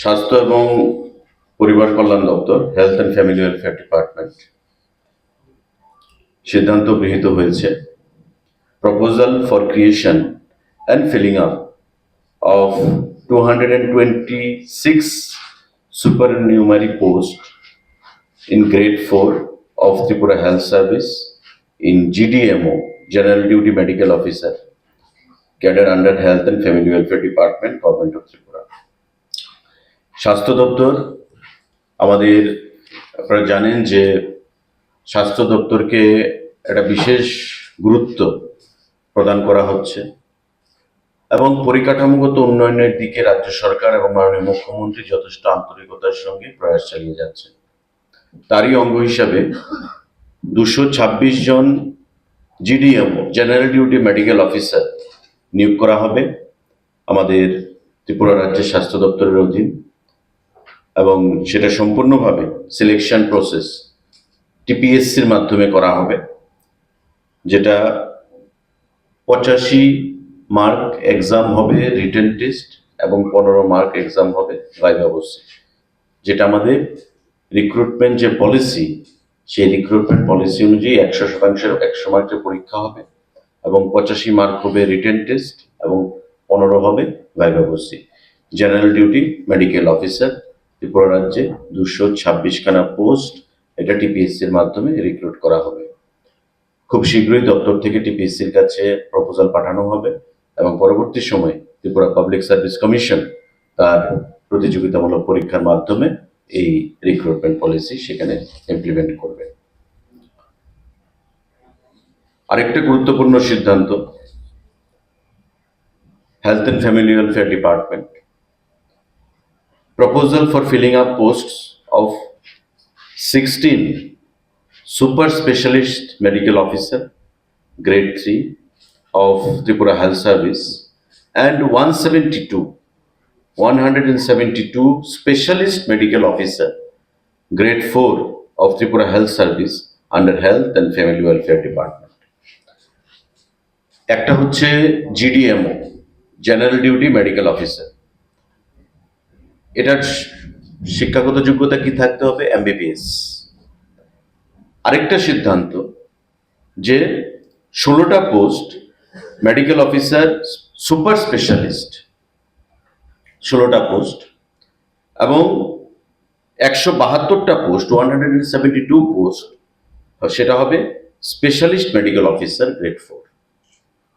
স্বাস্থ্য এবং পরিবার কল্যাণ দপ্তর health and family welfare department সিদ্ধান্ত গৃহীত হয়েছে proposal for creation and filling up of two hundred and twenty six supernumerary post in grade 4 of Tripura Health Service in GDMO, General Duty Medical Officer, cadre under Health and Family Welfare Department, Government of Tripura. স্বাস্থ্য দপ্তর, আমাদের আপনারা জানেন যে স্বাস্থ্য দপ্তরকে একটা বিশেষ গুরুত্ব প্রদান করা হচ্ছে এবং পরিকাঠামোগত উন্নয়নের দিকে রাজ্য সরকার এবং মাননীয় মুখ্যমন্ত্রী যথেষ্ট আন্তরিকতার সঙ্গে প্রয়াস চালিয়ে যাচ্ছেন। তারই অঙ্গ হিসাবে দুশো ছাব্বিশ জন GDM general duty medical officer নিয়োগ করা হবে। আমাদের ত্রিপুরা রাজ্যের স্বাস্থ্য দপ্তরের অধীন। এবং সেটা সম্পূর্ণভাবে সিলেকশন প্রসেস টিপিএসসির মাধ্যমে করা হবে, যেটা পঁচাশি মার্ক এক্সাম হবে রিটেন টেস্ট এবং পনেরো মার্ক এক্সাম হবে ভাইভা অবশ্যই যেটা আমাদের রিক্রুটমেন্ট যে পলিসি সেই রিক্রুটমেন্ট পলিসি অনুযায়ী একশো শতাংশের একশো মার্কের পরীক্ষা হবে এবং পঁচাশি মার্ক হবে রিটেন টেস্ট এবং পনেরো হবে viva voce general duty medical officer Tripura রাজ্যে দুশো ছাব্বিশখানা পোস্ট এটা টিপিএসসির মাধ্যমে রিক্রুট করা হবে। খুব শীঘ্রই দপ্তর থেকে টিপিএসসির কাছে প্রপোজাল পাঠানো হবে এবং পরবর্তী সময়ে ত্রিপুরা পাবলিক সার্ভিস কমিশন তার প্রতিযোগিতামূলক পরীক্ষার মাধ্যমে এই রিক্রুটমেন্ট পলিসি সেখানে ইমপ্লিমেন্ট করবে। আরেকটা গুরুত্বপূর্ণ সিদ্ধান্ত health and family welfare department proposal for filling up posts of sixteen super specialist medical officer grade three of Tripura Health Service and 172 172 specialist medical officer grade 4 of Tripura Health Service under Health and Family Welfare Department একটা হচ্ছে GDMO general duty medical officer এটার শিক্ষাগত যোগ্যতা কি থাকতে হবে? MBBS আরেকটা সিদ্ধান্ত যে ষোলোটা post medical officer super specialist ষোলোটা পোস্ট এবং একশো বাহাত্তরটা post one hundred and seventy two post, সেটা হবে specialist medical officer grade four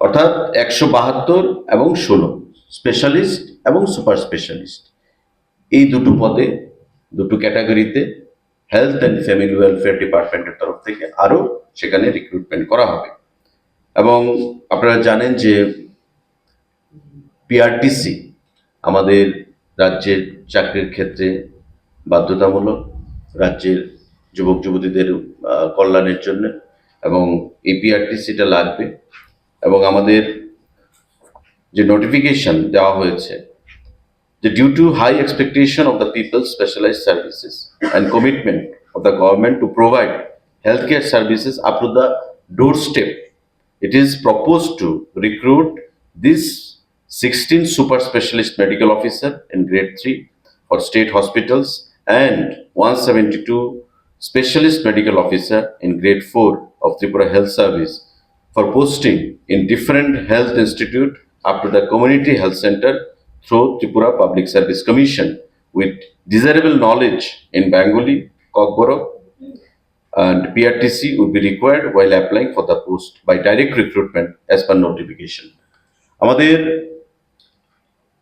অর্থাৎ একশো বাহাত্তর এবং ষোলো স্পেশালিস্ট এবং সুপার স্পেশালিস্ট এই দুটো পদে, দুটো ক্যাটাগরিতে হেলথ অ্যান্ড ফ্যামিলি ওয়েলফেয়ার ডিপার্টমেন্টের তরফ থেকে আরও সেখানে রিক্রুটমেন্ট করা হবে। এবং আপনারা জানেন যে পিআরটিসি আমাদের রাজ্যের চাকরির ক্ষেত্রে বাধ্যতামূলক, রাজ্যের যুবক যুবতীদের কল্যাণের জন্য এবং এই পিআরটিসিটা লাগবে। এবং আমাদের যে নোটিফিকেশন দেওয়া হয়েছে due to high expectation of the people's specialized services and commitment of the government to provide healthcare services up to the doorstep, it is proposed to recruit these 16 super specialist medical officer in grade 3 for state hospitals and 172 specialist medical officer in grade 4 of Tripura Health Service for posting in different health institute up to the community health center through Tripura Public Service Commission with desirable knowledge in Bengali, Kokborok, and PRTC would be required while applying for the post by direct recruitment as per notification. আমাদের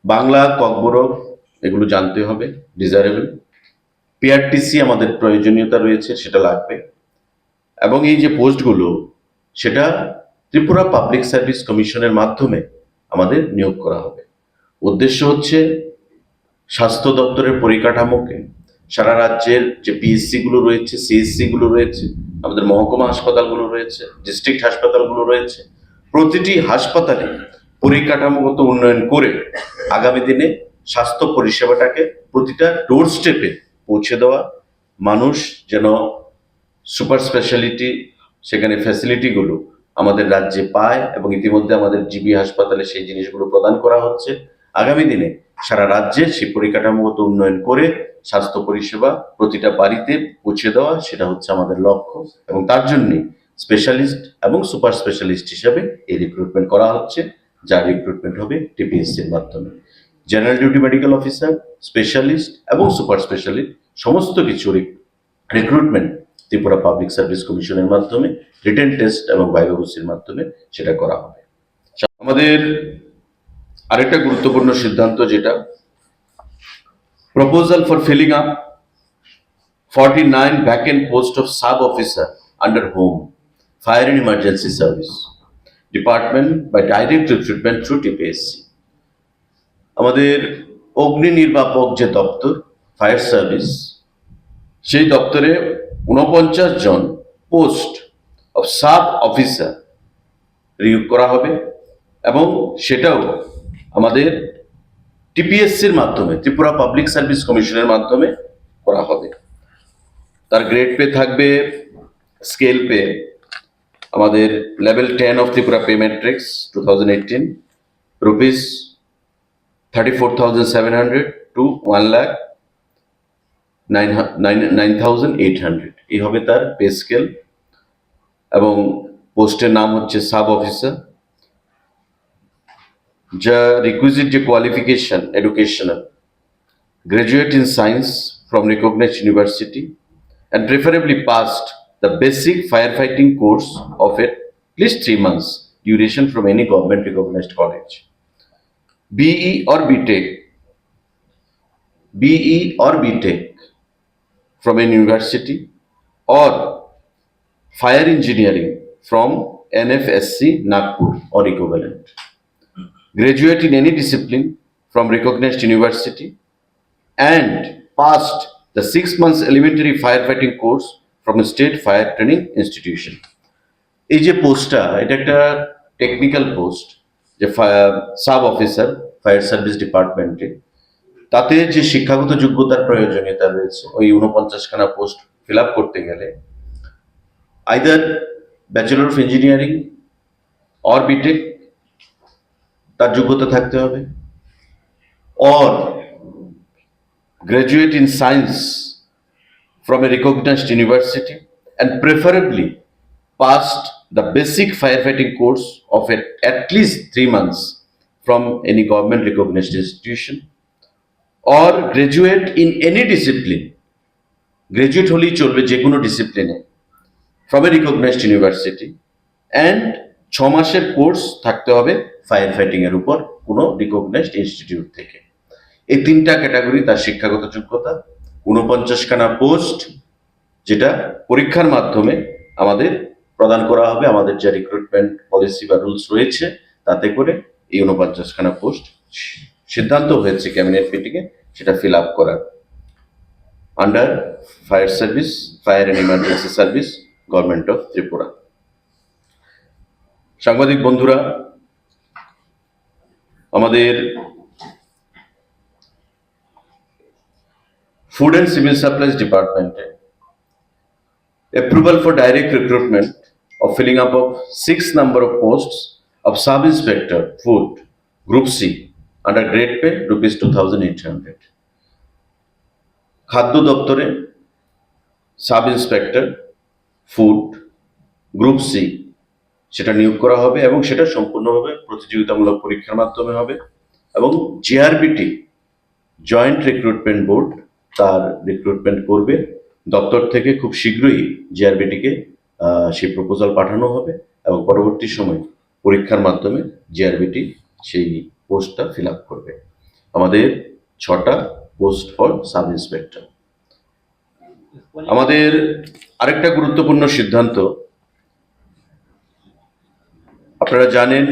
বাংলা ককবরক এগুলো জানতে হবে desirable PRTC আমাদের প্রয়োজনীয়তা রয়েছে সেটা লাগবে এবং এই যে পোস্টগুলো সেটা ত্রিপুরা পাবলিক সার্ভিস কমিশনের মাধ্যমে আমাদের নিয়োগ করা হবে উদ্দেশ্য হচ্ছে স্বাস্থ্য দপ্তরের পরিকাঠামোকে। সারা রাজ্যের যে পিএসসি গুলো রয়েছে সিএসসি গুলো রয়েছে, আমাদের মহকুমা হাসপাতালগুলো রয়েছে ডিস্ট্রিক্ট হাসপাতালগুলো রয়েছে, প্রতিটি হাসপাতালে পরিকাঠামোগত উন্নয়ন করে আগামী দিনে স্বাস্থ্য পরিষেবাটাকে প্রতিটা ডোর স্টেপে পৌঁছে দেওয়া। মানুষ যেন সুপার স্পেশালিটি সেখানে ফ্যাসিলিটিগুলো আমাদের রাজ্যে পায় এবং ইতিমধ্যে আমাদের জিবি হাসপাতালে সেই জিনিসগুলো প্রদান করা হচ্ছে। আগামী দিনে সারা রাজ্যে সেই পরিকাঠামোগত উন্নয়ন করে স্বাস্থ্য পরিষেবা প্রতিটা বাড়িতে পৌঁছে দেওয়া, সেটা হচ্ছে আমাদের লক্ষ্য। এবং তার জন্যে স্পেশালিস্ট এবং সুপার স্পেশালিস্ট হিসাবে এই রিক্রুটমেন্ট করা হচ্ছে যার রিক্রুটমেন্ট হবে টিপিএসসির মাধ্যমে। General duty medical officer specialist এবং সুপার স্পেশালিস্ট সমস্ত কিছু রিক্রুটমেন্ট ত্রিপুরা পাবলিক সার্ভিস কমিশনের মাধ্যমে রিটেন টেস্ট এবং বায়োবসির মাধ্যমে সেটা করা হবে। আমাদের আরেকটা গুরুত্বপূর্ণ সিদ্ধান্ত যেটা proposal for filling up forty nine vacant post of sub officer under home fire and emergency service department বা ডাইরেক্ট রিক্রুটমেন্ট থ্রু টিপিএসসি আমাদের অগ্নি নির্বাপক যে দপ্তর ফায়ার সার্ভিস সেই দপ্তরে উনপঞ্চাশ জন পোস্ট অফ সাব অফিসার রিয়োগ করা হবে এবং সেটাও আমাদের টিপিএসসির মাধ্যমে, ত্রিপুরা পাবলিক সার্ভিস কমিশনের মাধ্যমে করা হবে। তার গ্রেড পে থাকবে স্কেল পে আমাদের level ten of Tripura pay matrix two thousand eighteen rupees thirty four thousand seven hundred to one lakh nine nine thousand eight hundred এই হবে তার পে স্কেল এবং পোস্টের নাম হচ্ছে সাব অফিসার the requisite যে qualification educational. Graduate in science from recognized university and preferably passed the basic firefighting course of at least three months duration from any government recognized college. BE or BTech BE or BTech from a university or fire engineering from NFSC Nagpur or equivalent. Graduate in any discipline from recognized university and passed the six months elementary firefighting course from a state fire training institution. এই যে পোস্টটা এটা একটা technical post যে sub officer fire service ডিপার্টমেন্টে তাতে যে শিক্ষাগত যোগ্যতার প্রয়োজনীয়তা রয়েছে ওই উনপঞ্চাশখানা পোস্ট ফিল আপ করতে গেলে either bachelor of engineering or BTech তার যোগ্যতা থাকতে হবে or graduate in science from a recognized university and preferably passed the basic firefighting course of at, at least three months from any government recognized institution or graduate in any discipline graduate হলেই চলবে যে কোনো ডিসিপ্লিনে from a recognised university and ছ মাসের course থাকতে হবে fire fighting এর উপর কোনো রিকগনাইজড ইনস্টিটিউট থেকে। এই তিনটা ক্যাটাগরি তার শিক্ষাগত যোগ্যতা উনপঞ্চাশখানা পোস্ট যেটা পরীক্ষার মাধ্যমে আমাদের প্রদান করা হবে, আমাদের যে রিক্রুটমেন্ট পলিসি বা রুলস রয়েছে, তাতে করে এই উনপঞ্চাশখানা পোস্ট সিদ্ধান্ত হয়েছে ক্যাবিনেট মিটিংয়ে সেটা ফিল আপ করার। Under fire service fire and emergency service government of Tripura. সাংবাদিক বন্ধুরা, আমাদের ফুড অ্যান্ড সিভিল সাপ্লাইজ ডিপার্টমেন্টে approval for direct recruitment of filling up of six number of post of sub inspector food group C under grade pay rupees two thousand eight hundred খাদ্য দপ্তরে sub inspector food group C সেটা নিয়োগ করা হবে এবং সেটা সম্পূর্ণভাবে প্রতিযোগিতামূলক পরীক্ষার মাধ্যমে হবে এবং জিআরবিটি জয়েন্ট রিক্রুটমেন্ট বোর্ড তার রিক্রুটমেন্ট করবে। দপ্তর থেকে খুব শীঘ্রই জিআরবিটিকে সেই প্রপোজাল পাঠানো হবে এবং পরবর্তী সময় পরীক্ষার মাধ্যমে জিআরবিটি সেই পোস্টটা ফিল আপ করবে। আমাদের ছটা পোস্ট ফর সাব ইন্সপেক্টর আমাদের আরেকটা গুরুত্বপূর্ণ সিদ্ধান্ত আপনারা জানেন,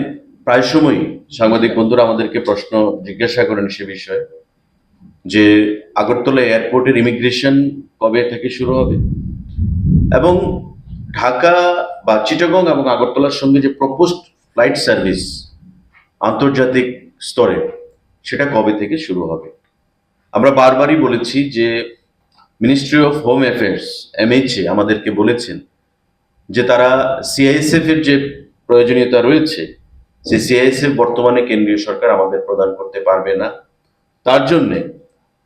প্রায় সময়ই সাংবাদিক বন্ধুরা আমাদেরকে প্রশ্ন জিজ্ঞাসা করেন সে বিষয়ে, যে আগরতলা এয়ারপোর্টের ইমিগ্রেশন কবে থেকে শুরু হবে? এবং ঢাকা বা চিটাগং এবং আগরতলার সঙ্গে যে প্রপোজড ফ্লাইট সার্ভিস আন্তর্জাতিক স্তরে, সেটা কবে থেকে শুরু হবে? আমরা বারবারই বলেছি যে ministry of home affairs MHA আমাদেরকে বলেছেন যে তারা সিআইএসএফ এর যে প্রয়োজনীয়তা রয়েছে সেই সিআইএসএফ বর্তমানে কেন্দ্রীয় সরকার আমাদের প্রদান করতে পারবে না। তার জন্যে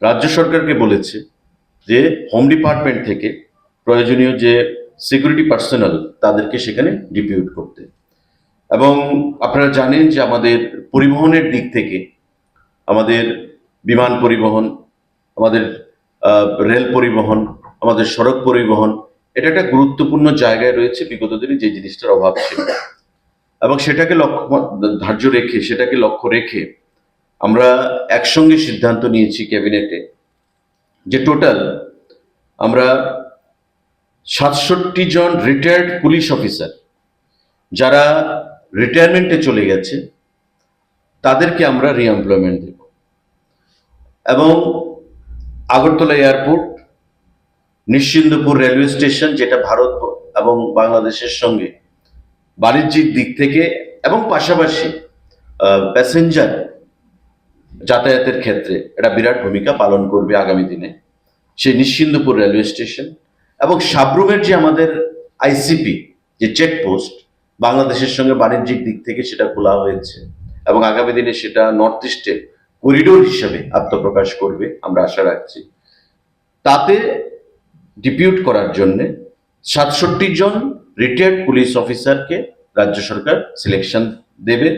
রাজ্য সরকারকে বলেছে যে হোম ডিপার্টমেন্ট থেকে প্রয়োজনীয় যে সিকিউরিটি পার্সোনাল তাদেরকে সেখানে ডিপিউট করতে। এবং আপনারা জানেন যে আমাদের পরিবহনের দিক থেকে আমাদের বিমান পরিবহন, আমাদের রেল পরিবহন, আমাদের সড়ক পরিবহন, এটা একটা গুরুত্বপূর্ণ জায়গায় রয়েছে। বিগত দিনে যে জিনিসটার অভাব ছিল এবং সেটাকে লক্ষ্য ধার্য রেখে, সেটাকে লক্ষ্য রেখে আমরা একসঙ্গে সিদ্ধান্ত নিয়েছি ক্যাবিনেটে যে টোটাল আমরা সাতষট্টি জন রিটায়ার্ড পুলিশ অফিসার যারা রিটায়ারমেন্টে চলে গেছে, তাদেরকে আমরা রিএমপ্লয়মেন্ট দেব। এবং Agartala airport, Nischindapur railway station, যেটা ভারত এবং বাংলাদেশের সঙ্গে বাণিজ্যিক দিক থেকে এবং পাশাপাশি প্যাসেঞ্জার যাতায়াতের ক্ষেত্রে এটা বিরাট ভূমিকা পালন করবে আগামী দিনে। সেই নিশ্চিন্দপুর রেলওয়ে স্টেশন এবং সাবরুমের যে আমাদের আইসিপি যে চেকপোস্ট বাংলাদেশের সঙ্গে বাণিজ্যিক দিক থেকে সেটা খোলা হয়েছে এবং আগামী দিনে সেটা নর্থ ইস্টের করিডোর হিসেবে আত্মপ্রকাশ করবে আমরা আশা রাখছি। তাতে ডিপিউট করার জন্যে সাতষট্টি জন রিটায়ার্ড পুলিশ অফিসারকে রাজ্য সরকার সিলেকশন দেবে।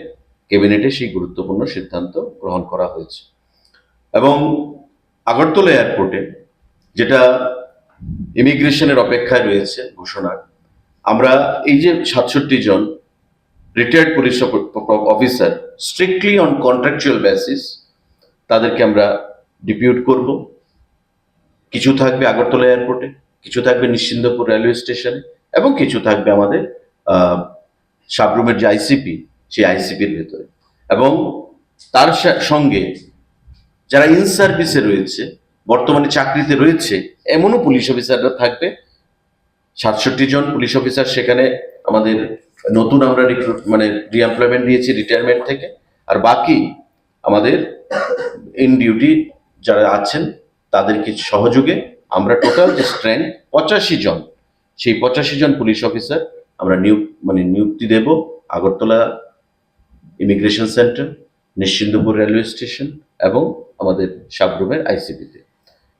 ক্যাবিনেটে সেই গুরুত্বপূর্ণ সিদ্ধান্ত গ্রহণ করা হয়েছে। এবং আগরতলা এয়ারপোর্টে যেটা ইমিগ্রেশনের অপেক্ষায় রয়েছে ঘোষণার আমরা এই যে সাতষট্টি জন retired police officer strictly on contractual basis তাদেরকে আমরা ডিপিউট করব। কিছু থাকবে আগরতলা এয়ারপোর্টে কিছু থাকবে নিশ্চিন্দপুর রেলওয়ে স্টেশনে এবং কিছু থাকবে আমাদের সাবরুমের যে আইসিপি সেই আইসিপির ভেতরে। এবং তার সঙ্গে যারা ইন সার্ভিসে রয়েছে, বর্তমানে চাকরিতে রয়েছে, এমনও পুলিশ অফিসাররা থাকবে। সাতষট্টি জন পুলিশ অফিসার সেখানে আমাদের নতুন আমরা রিক্রুট মানে রিএমপ্লয়মেন্ট দিয়েছি রিটায়ারমেন্ট থেকে। আর বাকি আমাদের ইন ডিউটি যারা আছেন, তাদেরকে সহযোগে আমরা টোটাল যে স্ট্রেংথ পঁচাশি জন সেই পঁচাশি জন পুলিশ অফিসার আমরা নিয়োগ মানে নিযুক্তি দেব Agartala immigration centre Nischindapur railway station এবং আমাদের সাবরুমের আইসিপিতে